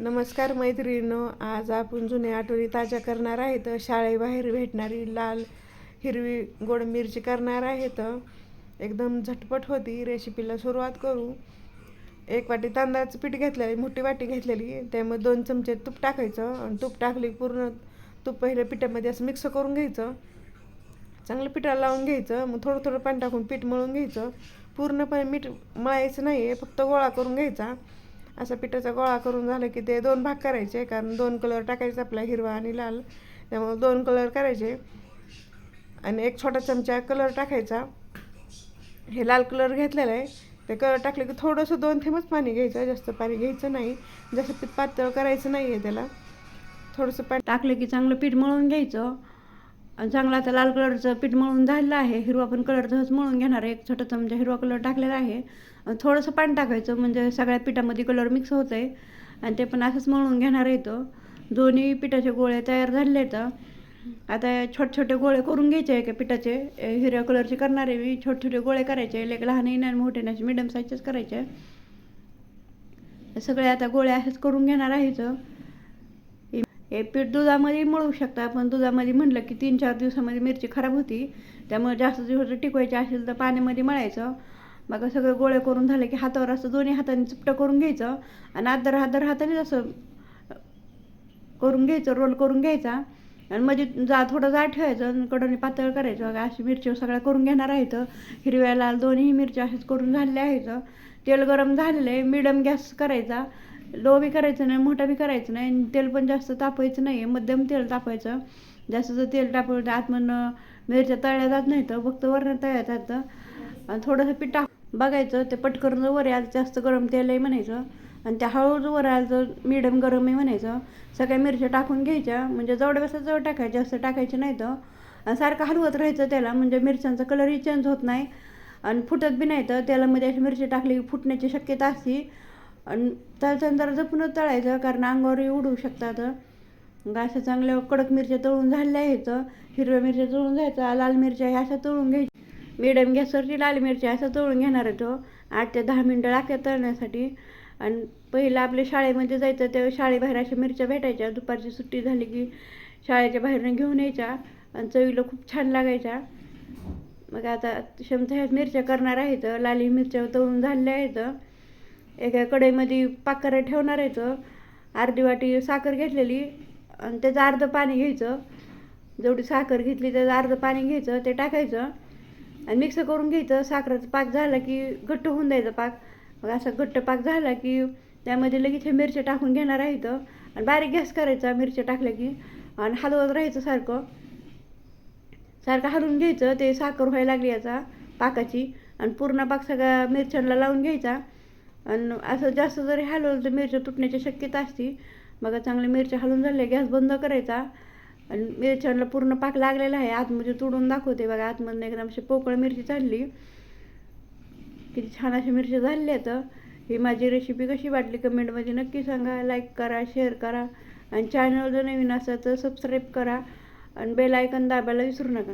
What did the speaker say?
नमस्कार मैत्रिणींनो आज आपण जुन्या आठवणी ताज्या करणार आहेत. शाळेबाहेर भेटणारी लाल हिरवी गोड मिरची करणार आहेत. एकदम झटपट होती रेसिपीला सुरुवात करू. एक वाटी तांदळाचं पीठ घेतलेली मोठी वाटी घेतलेली. त्यामध्ये दोन चमचे तूप टाकायचं आणि तूप टाकली पूर्ण तूप पहिल्या पिठामध्ये असं मिक्स करून घ्यायचं. चांगलं पिठाला लावून घ्यायचं. मग थोडं थोडं पाणी टाकून पीठ मळून घ्यायचं. पूर्णपणे मीठ मळायचं नाही आहे फक्त गोळा करून घ्यायचा. असा पिठाचा गोळा करून झालं की ते दोन भाग करायचे. कारण दोन कलर टाकायचे आपला हिरवा आणि लाल. त्यामुळे दोन कलर करायचे. आणि एक छोटा चमचा कलर टाकायचा. हे लाल कलर घेतलेला आहे. ते कलर टाकले की थोडंसं दोन थेंबच पाणी घ्यायचं. जास्त पाणी घ्यायचं नाही. जास्त पीठ पातळ करायचं नाही आहे त्याला. थोडंसं पाणी टाकलं की चांगलं पीठ मळून घ्यायचं. आणि चांगला आता लाल कलरचं पीठ मळून झालेलं आहे. हिरवा पण कलर तसंच मळून घेणार आहे एक छोटा चमचा म्हणजे हिरवा कलर टाकलेला आहे. थोडंसं पाणी टाकायचं म्हणजे सगळ्या पिठामध्ये कलर मिक्स होत आहे आणि ते पण असंच मळून घेणार आहे तो. दोन्ही पिठाचे गोळे तयार झालेले आहेत. आता छोटे छोटे गोळे करून घ्यायचे एका पिठाचे. हिरव्या कलरचे करणार आहे मी. छोटे छोटे गोळे करायचे लेक लहान येणार मोठे नाही मिडियम साईजचेच करायचे सगळे आता गोळे असेच करून घेणार आहेच हे पीठ दुधामध्ये मळू शकता. पण दुधामध्ये म्हटलं की तीन चार दिवसामध्ये मिरची खराब होती. त्यामुळे जास्त दिवस टिकवायची असेल तर पाण्यामध्ये मळायचं. मग सगळं गोळे करून झालं की हातावर असं दोन्ही हाताने चिपटं करून घ्यायचं आणि आदर हादर हाताने असं करून घ्यायचं रोल करून घ्यायचा. आणि मध्ये जा थोडं जा ठेवायचं आणि कडोनी पातळ करायचं. अशी मिरची सगळ्या करून घेणार आहेत. हिरव्या लाल दोन्ही मिरच्या असेच करून झालेल्या आहेत. तेल गरम झालेलं आहे. मिडियम गॅस करायचा. लो बी करायचं नाही मोठा बी करायचं नाही आणि तेल पण जास्त तापायचं नाही. आहे मध्यम तेल तापायचं जास्त जर तेल टाकलं तर आतमधनं मिरच्या तळल्या जात नाही तर फक्त वरण तळल्या जातं. आणि थोडंसं पीठ टाक बघायचं ते पटकन वर आलं जास्त गरम तेल आहे म्हणायचं. आणि त्या हळूच वर आलं तर मिडियम गरम आहे म्हणायचं. सगळ्या मिरच्या टाकून घ्यायच्या. म्हणजे जवळ वेळेस जवळ टाकायच्या जास्त टाकायचे नाही तर आणि सारखं हलवत राहायचं त्याला. म्हणजे मिरच्यांचा कलरही चेंज होत नाही. आणि फुटत बी नाही. तर तेलामध्ये अशी मिरची टाकली की फुटण्याची शक्यता असते. आणि तळताना जपूनच तळायचं कारण अंगावरही उडू शकतात. मग चांगल्या कडक मिरच्या तळून झालेल्या आहेत. हिरव्या मिरच्या तळून जायचं लाल मिरच्या ह्या अशा तळून घ्यायच्या. मिडियम गॅसवरची लाल मिरची असं तळून घेणार आहे तो आठ ते दहा मिनटं लागतात तळण्यासाठी. आणि पहिलं आपल्या शाळेमध्ये जायचं तेव्हा शाळेबाहेर अशा मिरच्या भेटायच्या. दुपारची सुट्टी झाली की शाळेच्या बाहेरनं घेऊन यायच्या. आणि चवीला खूप छान लागायच्या. मग आता क्षमता ह्याच मिरच्या करणार आहेत. लाली मिरच्या तळून झालेल्या आहेत. एका कढईमध्ये पाकर ठेवणार यायचं अर्धी वाटी साखर घेतलेली आणि त्याचं अर्धं पाणी घ्यायचं. जेवढी साखर घेतली त्याचं अर्धं पाणी घ्यायचं ते टाकायचं. आणि मिक्स करून घ्यायचं. साखरेचा पाक झाला की घट्ट होऊन द्यायचा पाक. मग असा घट्ट पाक झाला की त्यामध्ये लगेच हे मिरच्या टाकून घेणार आहेत आणि बारीक गॅस करायचा मिरच्या टाकल्या की. आणि हलवत राहायचं सारखं. सारखं हलवून घ्यायचं. ते साखर व्हायला लागली याचा पाकाची. आणि पूर्ण पाक सगळ्या मिरच्यांना लावून घ्यायचा. आणि असं जास्त जरी हलवलं तर मिरच्या तुटण्याची शक्यता असते. मग चांगल्या मिरच्या हलवून झाल्या गॅस बंद करायचा. आणि मिरच्यांना पूर्ण पाक लागलेला आहे. आतमध्ये तोडून दाखवते बघा आतमधून एकदम अशी पोकळ मिरची चालली. किती छान अशी मिरच्या झालेल्या आहेत ही माझी रेसिपी कशी वाटली कमेंटमध्ये नक्की सांगा. लाईक करा शेअर करा. आणि चॅनल जर नवीन असेल तर सबस्क्राईब करा. आणि बेल आयकन दाबायला विसरू नका.